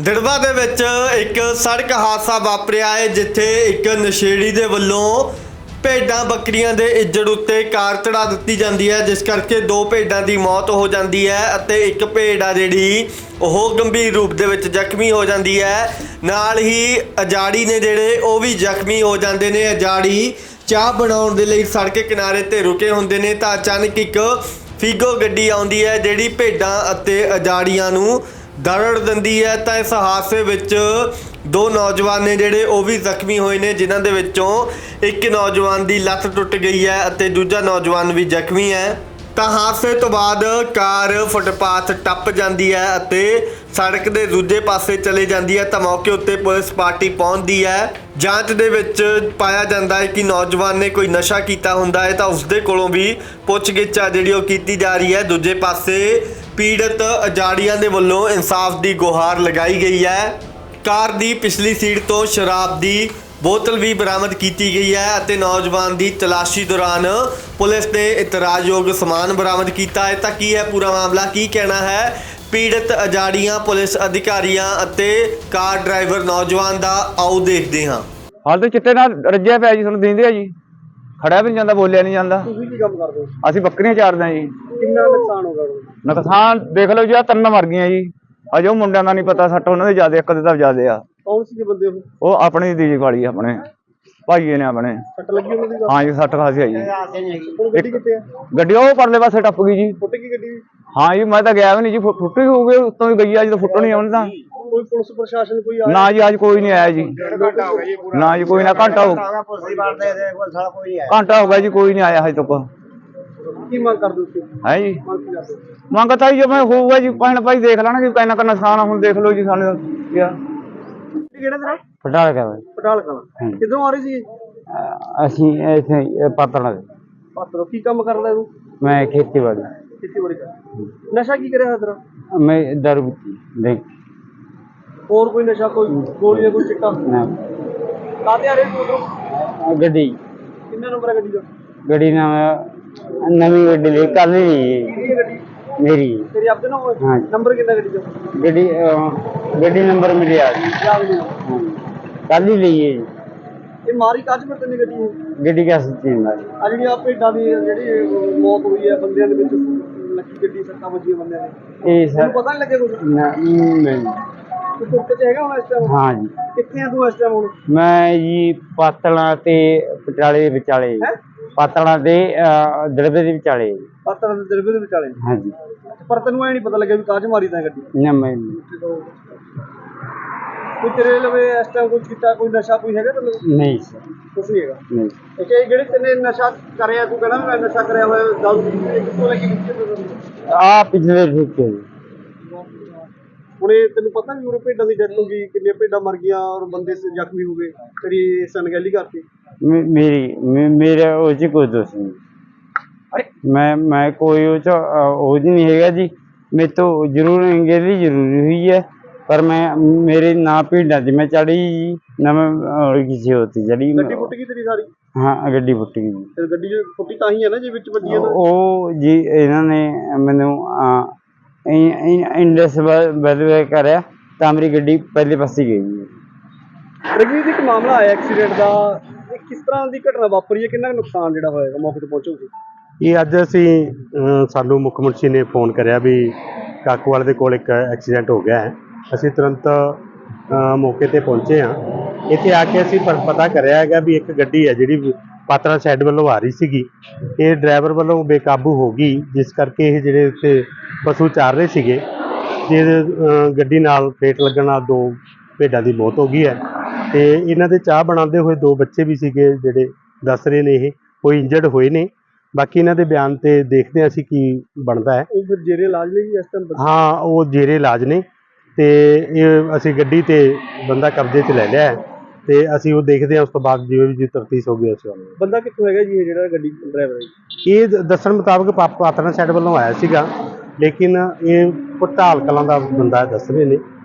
ਦਿੜਵਾ ਦੇ ਵਿੱਚ ਇੱਕ ਸੜਕ ਹਾਦਸਾ ਵਾਪਰਿਆ ਹੈ, ਜਿੱਥੇ ਇੱਕ ਨਸ਼ੇੜੀ ਦੇ ਵੱਲੋਂ ਭੇਡਾਂ ਬੱਕਰੀਆਂ ਦੇ ਇੱਜੜ ਉੱਤੇ ਕਾਰ ਚੜਾ ਦਿੱਤੀ ਜਾਂਦੀ ਹੈ, ਜਿਸ ਕਰਕੇ ਦੋ ਭੇਡਾਂ ਦੀ ਮੌਤ ਹੋ ਜਾਂਦੀ ਹੈ ਅਤੇ ਇੱਕ ਭੇਡ ਆ ਜਿਹੜੀ ਉਹ ਗੰਭੀਰ ਰੂਪ ਦੇ ਵਿੱਚ ਜ਼ਖਮੀ ਹੋ ਜਾਂਦੀ ਹੈ। ਨਾਲ ਹੀ ਅਜਾੜੀ ਨੇ ਜਿਹੜੇ ਉਹ ਵੀ ਜ਼ਖਮੀ ਹੋ ਜਾਂਦੇ ਨੇ। ਅਜਾੜੀ ਚਾਹ ਬਣਾਉਣ ਦੇ ਲਈ ਸੜਕ ਕਿਨਾਰੇ ਤੇ ਰੁਕੇ ਹੁੰਦੇ ਨੇ ਤਾਂ ਅਚਾਨਕ ਇੱਕ ਫੀਗੋ ਗੱਡੀ ਆਉਂਦੀ ਹੈ, ਜਿਹੜੀ ਭੇਡਾਂ ਅਤੇ ਅਜਾੜੀਆਂ ਨੂੰ ਦਰੜ ਦਿੰਦੀ ਹੈ, ਤਾਂ ਇਸ ਹਾਦਸੇ ਵਿੱਚ ਦੋ ਨੌਜਵਾਨ ਨੇ ਜਿਹੜੇ ਉਹ ਵੀ ਜ਼ਖਮੀ ਹੋਏ ਨੇ, ਜਿਨ੍ਹਾਂ ਦੇ ਵਿੱਚੋਂ ਇੱਕ ਨੌਜਵਾਨ ਦੀ ਲੱਤ ਟੁੱਟ ਗਈ ਹੈ ਅਤੇ ਦੂਜਾ ਨੌਜਵਾਨ ਵੀ ਜ਼ਖਮੀ ਹੈ। ਤਾਂ ਹਾਦਸੇ ਤੋਂ ਬਾਅਦ ਕਾਰ ਫੁੱਟਪਾਥ ਟੱਪ ਜਾਂਦੀ ਹੈ ਅਤੇ ਸੜਕ ਦੇ ਦੂਜੇ ਪਾਸੇ ਚਲੇ ਜਾਂਦੀ ਹੈ, ਤਾਂ ਮੌਕੇ ਉੱਤੇ ਪੁਲਿਸ ਪਾਰਟੀ ਪਹੁੰਚਦੀ ਹੈ। ਜਾਂਚ ਦੇ ਵਿੱਚ ਪਾਇਆ ਜਾਂਦਾ ਹੈ ਕਿ ਨੌਜਵਾਨ ਨੇ ਕੋਈ ਨਸ਼ਾ ਕੀਤਾ ਹੁੰਦਾ ਹੈ, ਤਾਂ ਉਸ ਦੇ ਕੋਲੋਂ ਵੀ ਪੁੱਛਗਿੱਛ ਆ ਜਿਹੜੀ ਉਹ ਕੀਤੀ ਜਾ ਰਹੀ ਹੈ। ਦੂਜੇ ਪਾਸੇ ਪੀੜਤ ਅਜਾੜੀਆਂ ਦੇ ਵੱਲੋਂ ਇਨਸਾਫ ਦੀ ਗੁਹਾਰ ਲਗਾਈ ਗਈ ਹੈ। ਕਾਰ ਦੀ ਪਿਛਲੀ ਸੀਟ ਤੋਂ ਸ਼ਰਾਬ ਦੀ ਬੋਤਲ ਵੀ ਬਰਾਮਦ ਕੀਤੀ ਗਈ ਹੈ ਅਤੇ ਨੌਜਵਾਨ ਦੀ ਤਲਾਸ਼ੀ ਦੌਰਾਨ ਪੁਲਿਸ ਨੇ ਇਤਰਾਜ਼ਯੋਗ ਸਮਾਨ ਬਰਾਮਦ ਕੀਤਾ ਹੈ। ਤਾਂ ਕੀ ਹੈ ਪੂਰਾ ਮਾਮਲਾ ਕੀ ਕਹਿਣਾ ਹੈ? ਪੀੜਤ ਅਜਾੜੀਆਂ ਪੁਲਿਸ ਅਧਿਕਾਰੀਆਂ ਅਤੇ ਕਾਰ ਡਰਾਈਵਰ ਨੌਜਵਾਨ ਦਾ ਆਓ ਦੇਖਦੇ ਹਾਂ। ਹਾਲ ਤੇ ਚਿੱਟੇ ਨਾਲ ਰੱਜਿਆ ਪਿਆ ਜੀ ਤੁਹਾਨੂੰ ਦਿੰਦੇ ਆ ਜੀ। ਖੜਿਆ ਵੀ ਨਹੀਂ ਜਾਂਦਾ ਬੋਲਿਆ ਨਹੀਂ ਜਾਂਦਾ। ਤੁਸੀਂ ਕੀ ਕੰਮ ਕਰਦੇ ਹੋ? ਅਸੀਂ ਬੱਕਰੀਆਂ ਚਾਰਦੇ ਆ ਜੀ। ਕਿੰਨਾ ਨੁਕਸਾਨ ਹੋ ਗਿਆ ਉਹਨੂੰ? ਨੁਕਸਾਨ ਦੇਖ ਲਓ ਜੀ ਆਹ ਤਿੰਨ ਮਰ ਗਈਆਂ ਜੀ। ਅਜੇ ਉਹ ਮੁੰਡਿਆਂ ਦਾ ਨਹੀਂ ਪਤਾ ਸੱਟ ਉਹਨਾਂ ਦੇ ਜ਼ਿਆਦੇ ਇੱਕ ਦੇ ਤਾਂ ਜ਼ਿਆਦੇ ਆ। ਕੌਣ ਸੀ ਬੰਦੇ ਉਹ? ਉਹ ਆਪਣੀ ਦੀ ਵਾਲੀ ਆ ਆਪਣੇ। ਭਾਈਏ ਨੇ ਆਪਣੇ। ਸੱਟ ਲੱਗੀ ਉਹਨਾਂ ਦੀ ਹਾਂ ਜੀ ਸੱਟ ਖਾਸੀ ਆ ਜੀ। ਹੁਣ ਗੱਡੀ ਕਿੱਥੇ ਆ? ਗੱਡੀ ਉਹ ਪਰਲੇ ਪਾਸੇ ਟੱਪ ਗਈ ਜੀ। ਫੁੱਟ ਗਈ ਗੱਡੀ ਹਾਂ ਜੀ ਮੈਂ ਤਾਂ ਗਿਆ ਵੀ ਨਹੀਂ ਜੀ ਫੁ- ਫੁੱਟੀ ਹੋ ਗਈ ਉੱਤੋਂ ਹੀ ਗਈ ਆ ਜਦੋਂ ਫੁੱਟਣੀ ਆਉਣ ਤਾਂ। ਕੋਈ ਪੁਲਿਸ ਪ੍ਰਸ਼ਾਸਨ ਕੋਈ ਆਇਆ? ਨਾ ਜੀ ਅੱਜ ਕੋਈ ਨਹੀਂ ਆਇਆ ਜੀ। ਨਾ ਜੀ ਕੋਈ ਨਾ ਘੰਟਾ ਹੋ ਘੰਟਾ ਹੋ ਗਿਆ ਜੀ ਕੋਈ ਨਹੀਂ ਆਇਆ ਹਜੇ ਤੱਕ। ਕੀ ਮੰਗ ਕਰਦੇ ਹੋ ਤੁਸੀਂ? ਹੈ ਜੀ? ਮੰਗ ਕੀ ਕਰਦੇ? ਮੰਗ ਤਾਂ ਜੀ ਜਿਵੇਂ ਹੋਊਗਾ ਜੀ ਭੈਣ ਭਾਈ ਦੇਖ ਲੈਣਗੇ ਕਿੰਨਾ ਕੁ ਨੁਕਸਾਨ ਆ ਹੁਣ ਦੇਖ ਲਓ ਜੀ ਸਾਨੂੰ ਯਾਰ ਕਿਹੜਾ ਤੇਰਾ ਪਟਾਲ ਕਰ ਪਟਾਲ ਕਲਾ ਕਿੱਧਰੋਂ ਆ ਰਹੀ ਸੀ ਅਸੀਂ ਇੱਥੇ ਪਾਤਣਾ ਦੇ ਪਾਤਰੋ ਕੀ ਕੰਮ ਕਰਦਾ ਤੂੰ ਮੈਂ ਖੇਤੀਬਾੜੀ। ਖੇਤੀਬਾੜੀ ਕਰ। ਨਸ਼ਾ ਕੀ ਕਰਿਆ ਹੋਇਆ ਤੇਰਾ ਮੈਂ ਦਾਰੂ ਦੇਖ। ਹੋਰ ਕੋਈ ਨਸ਼ਾ ਕੋਈ ਗੋਲੀਆਂ ਕੋਈ ਚਿੱਟਾ? ਨਾ। ਕਾਹਦੇ ਆ ਰਹੇ ਤੂੰ ਉੱਧਰੋਂ? ਗੱਡੀ। ਕਿੰਨਾ ਨੰਬਰ ਹੈ ਗੱਡੀ ਦਾ? ਗੱਡੀ ਨਾ ਨਵੀਂ ਗੱਡੀ ਲਈ ਕੱਲ ਲਈ ਕਿਹੜੀ ਗੱਡੀ? ਮੇਰੀ। ਤੇਰੀ ਆਪਦੇ ਹਾਂ। ਨੰਬਰ ਕਿੰਨਾ ਗੱਡੀ ਦਾ ਗੱਡੀ ਅਹ, ਗੱਡੀ ਨੰਬਰ ਮੇਰੀ ਆ ਗਈ ਯਾਦ ਨਹੀਂ ਕੱਲ ਹੀ ਲਈ ਹੈ ਜੀ। ਇਹ ਮਾਰੀ ਕਾਜ ਪਰ ਤੈਨੂੰ ਗੱਡੀ ਇਹ? ਗੱਡੀ ਕਾ ਸੱਚੀ ਮਾਰੀ। ਆ ਜਿਹੜੀ ਆ ਭੇਡਾਂ ਦੀ ਜਿਹੜੀ ਮੌਤ ਹੋਈ ਹੈ ਬੰਦਿਆਂ ਦੇ ਵਿੱਚ ਲੱਗੀ ਗੱਡੀ ਸੱਟਾਂ ਵੱਜੀਆਂ ਬੰਦਿਆਂ ਨੇ ਇਹ ਤੈਨੂੰ ਸਰ ਪਤਾ ਨਹੀਂ ਲੱਗਿਆ ਕੁਝ ਨਾ, ਨਹੀਂ। ਤੂੰ ਚ ਹੈਗਾ ਹੁਣ ਇਸ ਟਾਈਮ ਹਾਂ ਜੀ। ਕਿੱਥੇ ਆ ਤੂੰ ਇਸ ਟਾਈਮ ਹੁਣ? ਮੈਂ ਜੀ ਪਾਤਲਾ ਤੇ ਪਟਿਆਲੇ ਦੇ ਵਿਚਾਲੇ। ਹੈਂ? ਪਾਤਲਾ ਤੇ ਅਹ, ਦੜਬੇ ਦੇ ਵਿਚਾਲੇ। ਪਾਤਰ ਦੇ ਦਰਬੇ ਦੇ ਵਿਚਾਲੇ? ਹਾਂ ਜੀ ਪਰ ਤੈਨੂੰ ਐ ਨਹੀਂ ਪਤਾ ਲੱਗਿਆ ਵੀ ਕਾਜ ਮਾਰੀ ਤਾਂ ਗੱਡੀ? ਨਾ ਮੈਂ ਕੋਈ ਤੇਰੇ ਲਵੇ ਇਸ ਟਾਈਮ ਕੋਈ ਕੀਤਾ ਕੋਈ ਨਸ਼ਾ ਕੋਈ ਹੈਗਾ ਤੈਨੂੰ? ਨਹੀਂ ਕੁਝ ਨਹੀਂ ਹੈਗਾ। ਨਹੀਂ। ਇਹ ਜਿਹੜੇ ਤੈਨੇ ਨਸ਼ਾ ਕਰਿਆ ਤੂੰ ਕਹਿੰਦਾ ਮੈਂ ਨਸ਼ਾ ਕਰਿਆ ਹੋਇਆ ਦਾਰੂ ਕਿੱਥੋਂ ਲੱਗੀ ਕਿੱਥੇ ਆ ਪਿਛਲੇ ਠੇਕੇ ਜੀ ਹੁਣ ਇਹ ਤੈਨੂੰ ਪਤਾ ਵੀ ਉਹ ਭੇਡਾਂ ਦੀ ਡੈਥ ਹੋ ਗਈ ਕਿੰਨੀਆਂ ਭੇਡਾਂ ਮਰ ਗਈਆਂ ਔਰ ਬੰਦੇ ਸ- ਜ਼ਖਮੀ ਹੋ ਗਏ ਤੇਰੀ ਸਨਗੈਲੀ ਕਰਤੀ। ਮੇ- ਮੇਰੀ ਮੇ- ਮੇਰਾ ਉਹ ਚ ਕੋਈ ਦੋਸ਼ ਨਹੀਂ। ਮੈਂ ਮੈਂ ਕੋਈ ਉਹ ਚ ਅ, ਉਹ ਜੀ ਨਹੀਂ ਹੈਗਾ ਜੀ। ਮੇਰੇ ਤੋਂ ਜ਼ਰੂਰ ਅੰਗੇਲੀ ਜ਼ਰੂਰੀ ਹੋਈ ਹੈ ਪਰ ਮੈਂ ਮੇਰੇ ਨਾ ਭੀੜਾਂ ਚ ਮੈਂ ਚੜੀ ਜੀ ਨਾ ਮੈਂ ਔਰ ਕਿਸੇ ਹੋਤੀ ਚੜੀ ਗੱਡੀ ਫੁੱਟ ਗਈ ਤੇਰੀ ਸਾਰੀ? ਹਾਂ ਗੱਡੀ ਫੁੱਟ ਗਈ ਜੀ। ਤੇ ਗੱਡੀ ਜੇ ਫੁੱਟੀ ਤਾਂ ਹੀ ਹੈ ਨਾ ਜੇ ਵਿੱਚ ਵੱਜੀ ਹੈ ਤਾਂ? ਉਹ ਜੀ ਇਹਨਾਂ ਨੇ ਮੈਨੂੰ ਇੰਡਸ ਬਦਲੇ ਕਰਿਆ ਤਾਂ ਮੇਰੀ ਗੱਡੀ ਪਹਿਲੇ ਪਾਸੇ ਗਈ। ਜੀ ਰਗਵੀਰ ਜੀ ਇੱਕ ਮਾਮਲਾ ਆਇਆ ਐਕਸੀਡੈਂਟ ਦਾ। ਇਹ ਕਿਸ ਤਰ੍ਹਾਂ ਦੀ ਘਟਨਾ ਵਾਪਰੀ ਹੈ? ਕਿੰਨਾ ਕੁ ਨੁਕਸਾਨ ਜਿਹੜਾ ਹੋਏਗਾ ਮੌਕੇ ਤੇ ਪਹੁੰਚੋ ਤੁਸੀਂ ਇਹ ਅੱਜ ਅਸੀਂ ਸਾਨੂੰ ਮੁੱਖ ਮੰਤਰੀ ਨੇ ਫੋਨ ਕਰਿਆ ਵੀ ਕਾਕੂਵਾਲ ਦੇ ਕੋਲ ਇੱਕ ਐਕਸੀਡੈਂਟ ਹੋ ਗਿਆ ਹੈ। ਅਸੀਂ ਤੁਰੰਤ ਮੌਕੇ ਤੇ ਪਹੁੰਚੇ ਹਾਂ। ਇੱਥੇ ਆ ਕੇ ਅਸੀਂ ਪਤਾ ਕਰਿਆ ਹੈਗਾ ਵੀ ਇੱਕ ਗੱਡੀ ਹੈ ਜਿਹੜੀ ਪਾਤਰਾ ਸਾਈਡ ਵੱਲੋਂ ਆ ਰਹੀ ਸੀਗੀ। ਇਹ ਡਰਾਈਵਰ ਵੱਲੋਂ ਬੇਕਾਬੂ ਹੋ ਗਈ ਜਿਸ ਕਰਕੇ ਇਹ ਜਿਹੜੇ ਉੱਤੇ ਪਸ਼ੂ ਚਾਰ ਰਹੇ ਸੀਗੇ ਜੇ ਗੱਡੀ ਨਾਲ ਫੇਟ ਲੱਗਣ ਨਾਲ ਦੋ ਭੇਡਾਂ ਦੀ ਮੌਤ ਹੋ ਗਈ ਹੈ। ਤੇ ਇਹਨਾਂ ਦੇ ਚਾਹ ਬਣਾਉਂਦੇ ਹੋਏ ਦੋ ਬੱਚੇ ਵੀ ਸੀਗੇ ਜਿਹੜੇ ਦੱਸ ਰਹੇ ਨੇ ਇਹ ਕੋਈ ਇੰਜਰਡ ਹੋਏ ਨੇ। ਬਾਕੀ ਇਹਨਾਂ ਦੇ ਬਿਆਨ ਤੇ ਦੇਖਦੇ ਹਾਂ ਅਸੀਂ ਕੀ ਬਣਦਾ ਹੈ। ਉਹ ਫਿਰ ਜੇਰੇ ਇਲਾਜ ਲਈ ਇਸ ਟਾਈਮ ਹਾਂ ਉਹ ਜੇਰੇ ਇਲਾਜ ਨੇ। ਤੇ ਇਹ ਅਸੀਂ ਗੱਡੀ ਤੇ ਬੰਦਾ ਕਬਜ਼ੇ 'ਚ ਲੈ ਲਿਆ ਹੈ। ਤੇ ਅਸੀਂ ਉਹ ਦੇਖਦੇ ਹਾਂ ਉਸ ਤੋਂ ਬਾਅਦ ਜਿਵੇਂ ਵੀ ਜੀ ਤਫਤੀਸ਼ ਹੋ ਗਈ ਉਸ ਬੰਦਾ ਕਿੱਥੋਂ ਹੈਗਾ ਜੀ ਇਹ ਜਿਹੜਾ ਗੱਡੀ ਡਰਾਈਵਰ ਹੈ ਇਹ ਦ- ਦੱਸਣ ਮੁਤਾਬਕ ਪਾ- ਪਾਤੜਾਂ ਸਾਈਡ ਵੱਲੋਂ ਆਇਆ ਸੀਗਾ ਲੇਕਿਨ ਇਹ ਪਟਾਲ ਕਲਾਂ ਦਾ ਬੰਦਾ ਦੱਸ ਰਹੇ ਨੇ।